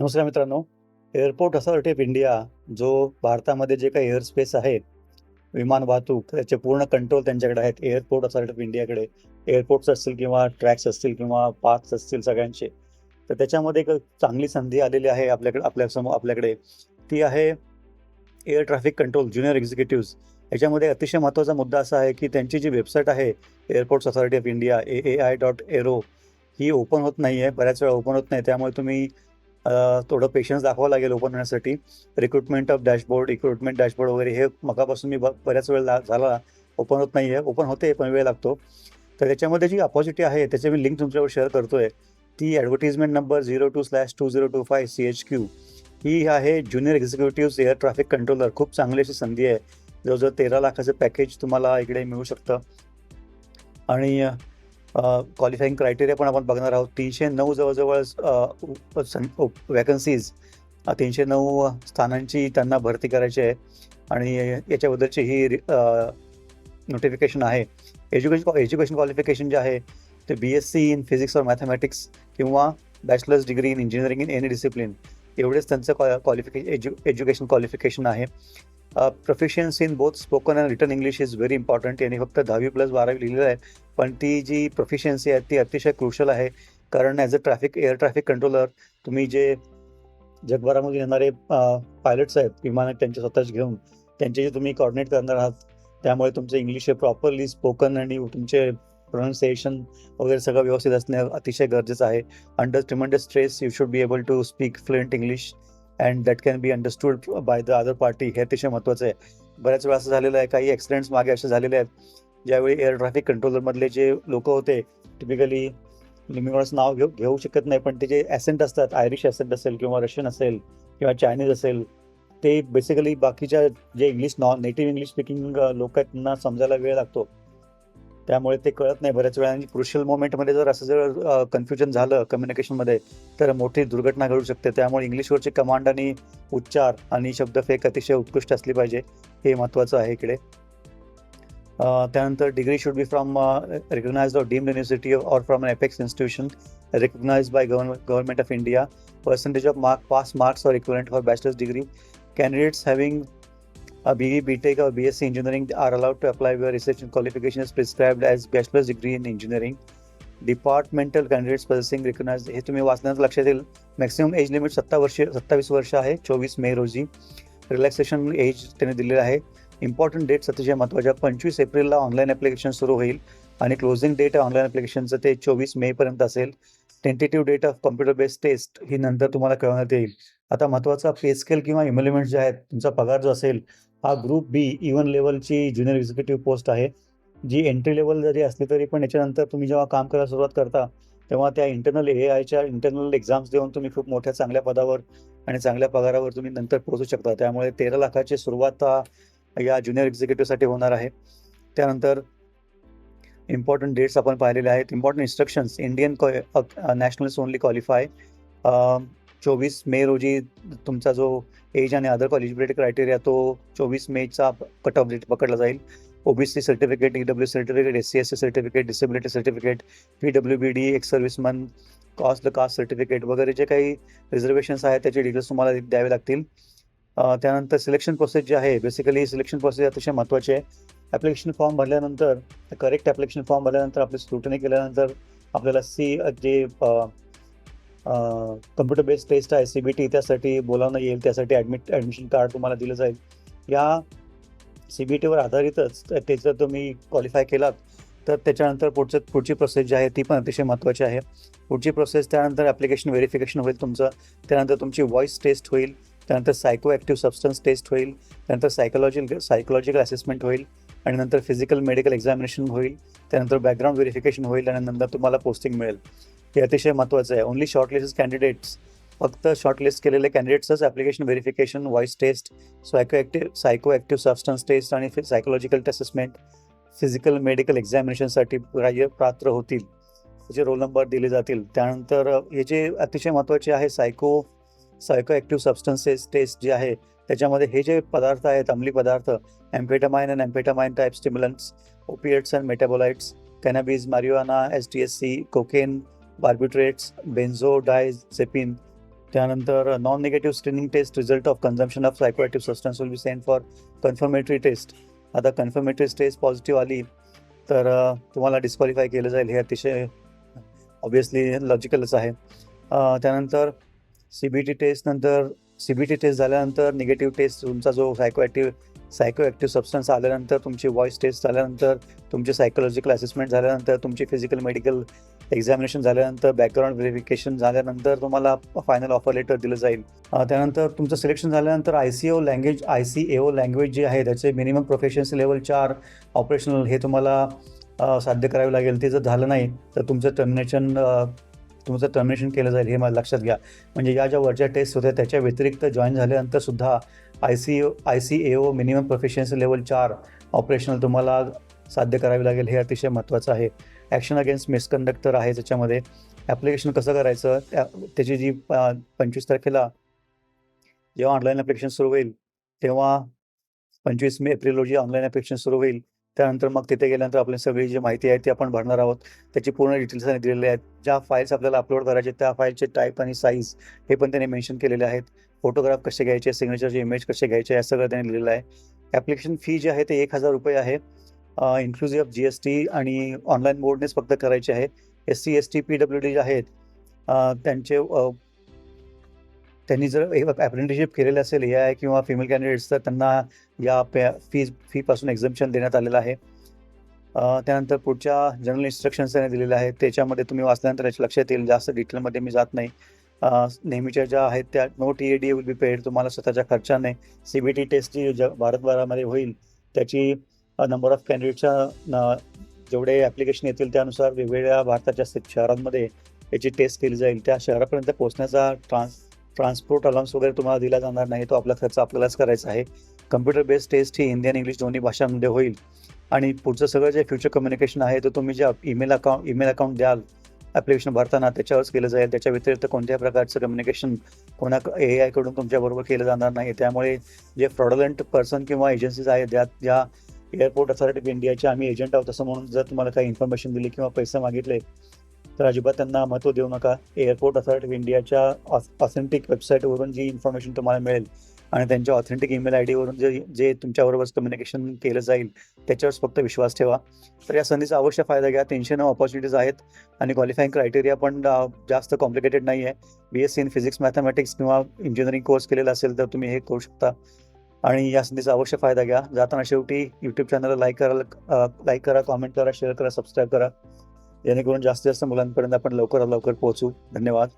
नमस्कार मित्रांनो airport authority of India जो भारतामध्ये जे काही एअर स्पेस आहे विमान वाहतूक त्याचे पूर्ण कंट्रोल त्यांच्याकडे आहेत. एअरपोर्ट अथॉरिटी ऑफ इंडियाकडे एअरपोर्ट्स असतील किंवा ट्रॅक्स असतील किंवा पाथ्स असतील सगळ्यांचे. तर त्याच्यामध्ये एक चांगली संधी आलेली आहे आपल्याकडे आपल्यासमोर आपल्याकडे. ती आहे air traffic control junior executives याच्यामध्ये अतिशय महत्त्वाचा मुद्दा असा आहे की त्यांची जी वेबसाईट आहे airports authority of India A A I dot aero he open होत नाही आहे बऱ्याच वेळा ओपन होत नाही. त्यामुळे तुम्ही थोडं पेशन्स दाखवावं लागेल ओपन होण्यासाठी. Recruitment of dashboard recruitment dashboard वगैरे हे मगापासून मी ब- बऱ्याच वेळ झाला. ओपन होत नाही आहे ओपन होते पण वेळ लागतो. तर त्याच्यामध्ये जी अपॉर्च्युनिटी आहे त्याची मी लिंक तुमच्यावर शेअर करतोय. ती advertisement number zero two slash two zero two five C H Q ही आहे junior executive air traffic controller खूप चांगली अशी संधी आहे. जवळजवळ तेरा लाखाचं पॅकेज तुम्हाला इकडे मिळू शकतं. आणि क्वालिफाईंग क्रायटेरिया पण आपण बघणार आहोत. तीनशे नऊ जवळजवळ वॅकन्सीज तीनशे नऊ स्थानांची त्यांना भरती करायची आहे. आणि याच्याबद्दलची ही नोटिफिकेशन आहे. एज्युकेशन एज्युकेशन क्वालिफिकेशन जे आहे ते B S C in physics और मॅथमॅटिक्स किंवा bachelor's degree in engineering in any discipline एवढेच त्यांचं क्वालिफिके एज्यु एज्युकेशन क्वालिफिकेशन आहे. Proficiency in both spoken and written English is very important यांनी फक्त दहावी प्लस बारावी लिहिलेलं आहे. पण ती जी प्रोफिशियन्सी आहे ती अतिशय क्रुशल आहे. कारण as a traffic air traffic controller तुम्ही जे जगभरामध्ये येणारे पायलट्स आहेत विमान त्यांच्या स्वतःच घेऊन त्यांचे जे तुम्ही कॉर्डिनेट करणार आहात त्यामुळे तुमचं इंग्लिश हे प्रॉपरली स्पोकन आणि तुमचे प्रोनाऊन्सिएशन वगैरे सगळं व्यवस्थित असणे अतिशय गरजेचं आहे. Under tremendous stress you should be able to speak fluent English and that can be understood by the other party हे अतिशय महत्त्वाचं आहे. बऱ्याच वेळा असं झालेलं आहे काही ॲक्सिडेंट्स मागे असे झालेले आहेत. ज्यावेळी एअर ट्रॅफिक कंट्रोलरमधले जे लोक होते टिपिकली मी कोणाचं नाव घेऊ घेऊ शकत नाही पण ते जे ॲसेंट असतात आयरिश ॲसेंट असेल किंवा रशियन असेल किंवा चायनीज असेल ते बेसिकली बाकीच्या जे English non native English speaking लोक आहेत त्यांना समजायला वेळ लागतो. त्यामुळे ते कळत नाही. बऱ्याच वेळा आणि क्रुशियल मोमेंटमध्ये जर असं जर कन्फ्युजन झालं कम्युनिकेशनमध्ये तर मोठी दुर्घटना घडू शकते. त्यामुळे इंग्लिशवरचे कमांड आणि उच्चार आणि शब्दफेक अतिशय उत्कृष्ट असली पाहिजे. हे महत्त्वाचं आहे इकडे. त्यानंतर degree should be from recognise of deemed university or from an apex institution recognise by government, government of India percentage of mark pass marks or equivalent for bachelor's degree Candidates having a BE, BTEC, or BSc engineering are allowed to apply where research and qualification is prescribed as bachelor's degree in engineering. Departmental candidates processing recognise हे तुम्ही वाचण्याचं लक्षात येईल maximum age limit सत्ता वर्ष सत्तावीस वर्ष आहे चोवीस मे रोजी. रिलॅक्सेशन एज त्याने दिलेलं आहे. इम्पॉर्टंट डेट्स अतिशय महत्त्वाच्या पंचवीस एप्रिलला ऑनलाईन ॲप्लिकेशन सुरू होईल. आणि क्लोजिंग डेट ऑनलाईन ॲप्लिकेशनचं ते चोवीस मेपर्यंत असेल. Tentative date of computer based test ही नंतर तुम्हाला कळवण्यात येईल. आता महत्त्वाचा पे स्केल किंवा इम्प्लिमेंट जे आहेत तुमचा पगार जो असेल हा ग्रुप बी इवन लेवलची ज्युनियर एक्झिक्युटिव्ह पोस्ट आहे. जी एंट्री लेवल जरी असली तरी पण याच्यानंतर तुम्ही जेव्हा काम करायला सुरुवात करता तेव्हा त्या इंटरनल ए आयच्या इंटरनल एक्झाम्स देऊन तुम्ही खूप मोठ्या चांगल्या पदावर आणि चांगल्या पगारावर तुम्ही नंतर पोहोचू शकता. त्यामुळे तेरा लाखाची सुरुवात या ज्युनियर एक्झिक्युटिव्हसाठी होणार आहे. त्यानंतर इम्पॉर्टंट डेट्स आपण पाहिलेले आहेत. Important instructions Indian nationals only qualify चोवीस मे रोजी तुमचा जो एज आणि अदर एलिजिबिलिटी क्रायटेरिया तो चोवीस मेचा कट ऑफ डेट पकडला जाईल. OBC certificate E W certificate S C S C certificate disability certificate P W B D ex serviceman cost the caste certificate वगैरे जे काही रिझर्वेशन्स आहेत त्याचे डिटेल्स तुम्हाला द्यावे लागतील. त्यानंतर सिलेक्शन प्रोसेस जे आहे बेसिकली सिलेक्शन प्रोसेस अतिशय महत्त्वाची आहे. ॲप्लिकेशन फॉर्म भरल्यानंतर करेक्ट ॲप्लिकेशन फॉर्म भरल्यानंतर आपली स्क्रुटनी केल्यानंतर आपल्याला सी जे कम्प्युटर बेस्ड टेस्ट आहे सी बी टी त्यासाठी बोलावणं येईल त्यासाठी ॲडमिट ॲडमिशन कार्ड तुम्हाला दिलं जाईल. या सी बी टीवर आधारितच ते जर तुम्ही क्वालिफाय केलात तर त्याच्यानंतर पुढचं पुढची प्रोसेस जी आहे ती पण अतिशय महत्त्वाची आहे. पुढची प्रोसेस त्यानंतर ॲप्लिकेशन व्हेरिफिकेशन होईल तुमचं त्यानंतर तुमची व्हॉईस टेस्ट होईल त्यानंतर सायको ॲक्टिव्ह सबस्टन्स टेस्ट होईल त्यानंतर सायकोलॉजिकल सायकोलॉजिकल असेसमेंट होईल आणि नंतर फिजिकल मेडिकल एक्झामिनेशन होईल त्यानंतर बॅकग्राऊंड व्हेरिफिकेशन होईल आणि नंतर तुम्हाला पोस्टिंग मिळेल. हे अतिशय महत्त्वाचं आहे. ओनली शॉर्टलिस्ट कॅन्डिडेट्स फक्त शॉर्टलिस्ट केलेले कॅन्डिडेट्सच application verification voice test psycho active psycho active substance test आणि सायकोलॉजिकल असेसमेंट फिजिकल मेडिकल एक्झामिनेशनसाठी ग्राह्य पात्र होतील. त्याचे रोल नंबर दिले जातील. त्यानंतर हे जे अतिशय महत्त्वाचे आहे psycho psycho active substances test जे आहे त्याच्यामध्ये हे जे पदार्थ आहेत अंमली पदार्थ amphetamine and amphetamine type stimulants opiates and metabolites cannabis marijuana S T S C cocaine barbiturates benzodiazepine त्यानंतर non negative screening test result of consumption of psychoactive substance will be send for confirmatory test आता confirmatory test positive आली तर तुम्हाला disqualify केलं जाईल हे अतिशय obviously लॉजिकलच आहे. त्यानंतर सी बी टी टेस्ट नंतर सी बी टी टेस्ट झाल्यानंतर निगेटिव्ह टेस्ट तुमचा जो सायकोॲक्टिव्ह सायको ॲक्टिव्ह सबस्टन्स आल्यानंतर तुमची व्हॉइस टेस्ट झाल्यानंतर तुमचे सायकोलॉजिकल असेसमेंट झाल्यानंतर तुमची फिजिकल मेडिकल एक्झामिनेशन झाल्यानंतर बॅकग्राऊंड व्हेरिफिकेशन झाल्यानंतर तुम्हाला फायनल ऑफर लेटर दिलं जाईल. त्यानंतर तुमचं सिलेक्शन झाल्यानंतर I C O language I C A O language जे आहे त्याचे मिनिमम प्रोफेशन्सी लेवल चार ऑपरेशनल हे तुम्हाला साध्य करावे लागेल. ते जर झालं नाही तर तुमचं टर्मिनेशन तुमचं टर्मिनेशन केलं जाईल हे मला लक्षात घ्या. म्हणजे या ज्या वरच्या टेस्ट होत्या त्याच्या व्यतिरिक्त जॉईन झाल्यानंतर सुद्धा I C I C A O minimum proficiency level चार ऑपरेशनल तुम्हाला साध्य करावी लागेल हे अतिशय महत्त्वाचं आहे. ॲक्शन अगेन्स्ट मिसकंडक्टर आहे त्याच्यामध्ये. ॲप्लिकेशन कसं करायचं? त्या त्याची जी पंचवीस तारखेला जेव्हा ऑनलाईन ॲप्लिकेशन सुरू होईल तेव्हा पंचवीस मे एप्रिल रोजी ऑनलाईन ॲप्लिकेशन सुरू होईल त्यानंतर मग तिथे गेल्यानंतर आपली सगळी जी माहिती आहे ती आपण भरणार आहोत. त्याची पूर्ण डिटेल्स त्यांनी दिलेले आहेत. ज्या फाईल्स आपल्याला अपलोड करायचे त्या फाईलचे टाईप आणि साईज हे पण त्यांनी मेन्शन केलेले आहेत. फोटोग्राफ कसे घ्यायचे सिग्नेचरचे इमेज कसे घ्यायचे या सगळं त्यांनी लिहिलेलं आहे. ॲप्लिकेशन फी जी आहे ते एक हजार रुपये आहे. Inclusive of G S T आणि ऑनलाईन बोर्डनेच फक्त करायचे आहे. S C S T P W D जे आहेत त्यांचे त्यांनी जर अप्रेंटिसशिप केलेले असेल ए आय किंवा फिमेल कॅन्डिडेट्स तर त्यांना या पे फी फीपासून एक्झम्पशन देण्यात आलेलं आहे. त्यानंतर पुढच्या जनरल इन्स्ट्रक्शन्स त्यांनी दिलेल्या आहेत. त्याच्यामध्ये तुम्ही वाचल्यानंतर याच्या लक्षात येईल जास्त डिटेलमध्ये मी जात नाही. नेहमीच्या ज्या आहेत त्या no T A D will be paid तुम्हाला स्वतःच्या खर्चाने सी बी टी टेस्ट जी ज भारतभरामध्ये होईल त्याची नंबर ऑफ कॅन्डिडेटच्या जेवढे ॲप्लिकेशन येतील त्यानुसार वेगवेगळ्या भारताच्या शहरांमध्ये याची टेस्ट केली जाईल. त्या शहरापर्यंत पोहोचण्याचा ट्रान्स ट्रान्सपोर्ट अलाउन्स वगैरे तुम्हाला दिला जाणार नाही तो आपला खर्च आपल्यालाच करायचा आहे. कम्प्युटर बेस्ड टेस्ट ही हिंदी आणि इंग्लिश दोन्ही भाषांमध्ये होईल. आणि पुढचं सगळं जे फ्युचर कम्युनिकेशन आहे ते तुम्ही जे ईमेल अकाउंट ईमेल अकाउंट द्याल ॲप्लिकेशन भरताना त्याच्यावरच केलं जाईल. त्याच्या व्यतिरिक्त कोणत्याही प्रकारचं कम्युनिकेशन कोणा ए आयकडून तुमच्याबरोबर केलं जाणार नाही. त्यामुळे जे फ्रॉडलंट पर्सन किंवा एजन्सीज आहेत ज्या ज्या एअरपोर्ट अथॉरिटी ऑफ इंडियाचे आम्ही एजंट आहोत असं म्हणून जर तुम्हाला काही इन्फॉर्मेशन दिली किंवा पैसे मागितले तर अजिबात त्यांना महत्त्व देऊ नका. एअरपोर्ट अथॉरिटी ऑफ इंडियाच्या ऑथेंटिक वेबसाईटवरून जी इन्फॉर्मेशन तुम्हाला मिळेल आणि त्यांच्या ऑथेंटिक ईमेल आय डीवरून जे जे तुमच्याबरोबर कम्युनिकेशन केलं जाईल त्याच्यावर फक्त विश्वास ठेवा. तर या संधीचा अवश्य फायदा घ्या. तीनशे नऊ ऑपॉर्च्युनिटीज आहेत आणि क्वालिफाईंग क्रायटेरिया पण जास्त कॉम्प्लिकेटेड नाही आहे B S C in physics mathematics किंवा इंजिनिअरिंग कोर्स केलेला असेल तर तुम्ही हे करू शकता. आणि या संधीचा अवश्य फायदा घ्या. जाताना शेवटी यूट्यूब चॅनलला लाईक करा लाईक करा कॉमेंट करा शेअर करा सबस्क्राईब करा. जेणेकरून जास्तीत जास्त मुलांपर्यंत आपण लवकरात लवकर पोहोचू. धन्यवाद.